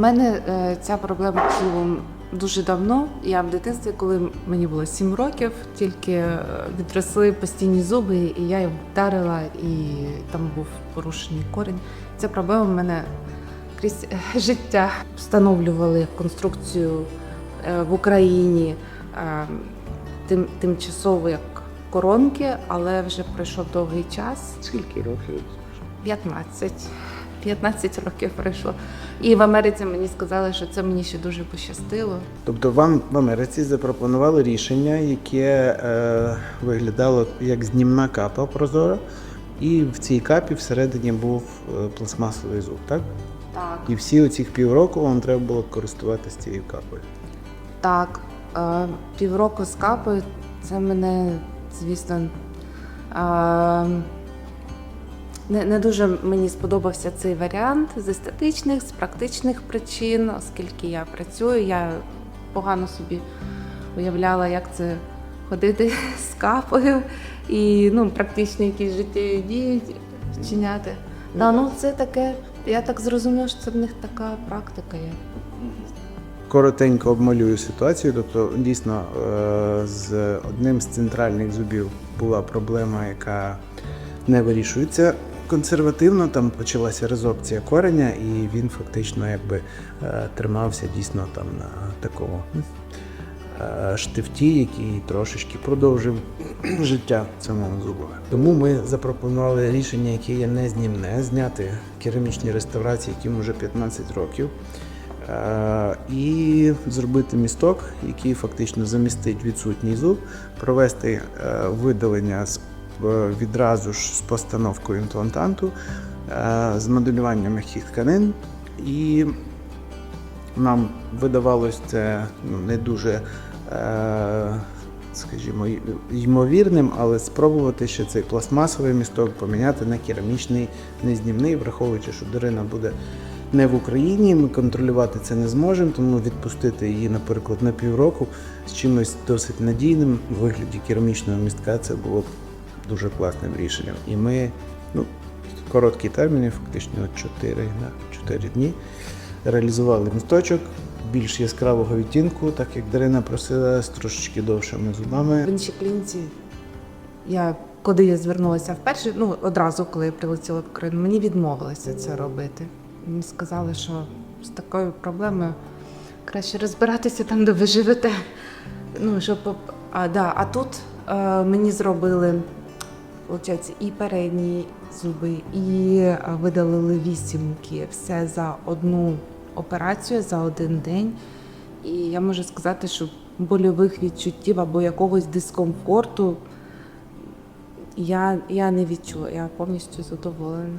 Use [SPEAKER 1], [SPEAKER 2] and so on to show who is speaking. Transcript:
[SPEAKER 1] У мене е, ця проблема було дуже давно. Я в дитинстві, коли мені було 7 років, тільки е, відросли постійні зуби, і я їх вдарила, і там був порушений корінь. Ця проблема в мене крізь е, життя встановлювали конструкцію в Україні тим, тимчасово як коронки, але вже пройшов довгий час.
[SPEAKER 2] Скільки років?
[SPEAKER 1] 15. 15 років пройшло. І в Америці мені сказали, що це мені ще дуже пощастило.
[SPEAKER 2] Тобто вам в Америці запропонували рішення, яке е, виглядало як знімна капа прозора, і в цій капі всередині був е, пластмасовий зуб, так?
[SPEAKER 1] Так.
[SPEAKER 2] І всі оці півроку вам треба було користуватися цією капою.
[SPEAKER 1] Так. Е, півроку з капою це мене, звісно, е, не, не дуже мені сподобався цей варіант з естетичних, з практичних причин, оскільки я працюю, я погано собі уявляла, як це ходити з капою і ну, практичні якісь життєві дії вчиняти. Да, ну це таке, я так зрозуміла, що це в них така практика є.
[SPEAKER 2] Коротенько обмалюю ситуацію. Тобто, дійсно, е, з одним з центральних зубів була проблема, яка не вирішується консервативно. Там почалася резорбція кореня, і він фактично якби е, тримався дійсно там на такому е, штифті, який трошечки продовжив життя самого зуба. Тому ми запропонували рішення, яке є незнімне, зняти керамічні реставрації, яким вже 15 років. Е, І зробити місток, який фактично замістить відсутній зуб, провести видалення з- відразу ж з постановкою імплантанту, е, з моделюванням м'яких тканин. І нам видавалось це ну, не дуже, е, скажімо, ймовірним, але спробувати ще цей пластмасовий місток поміняти на керамічний незнімний, враховуючи, що Дарина буде не в Україні, ми контролювати це не зможемо, тому відпустити її, наприклад, на півроку з чимось досить надійним в вигляді керамічного містка це було б дуже класним рішенням. І ми ну, в короткі терміни, фактично 4, на 4 дні, реалізували місточок більш яскравого відтінку, так як Дарина просила з трошечки довшими зубами.
[SPEAKER 1] В іншій клініці я куди я звернулася вперше, ну одразу, коли я прилетіла в Україну, мені відмовилися це робити. Мені сказали, що з такою проблемою краще розбиратися там, де ви живете. Ну, щоб, а, да, а тут е, мені зробили виходить, і передні зуби, і е, видалили вісімки. Все за одну операцію, за один день. І я можу сказати, що больових відчуттів або якогось дискомфорту я, я не відчула. Я повністю задоволена.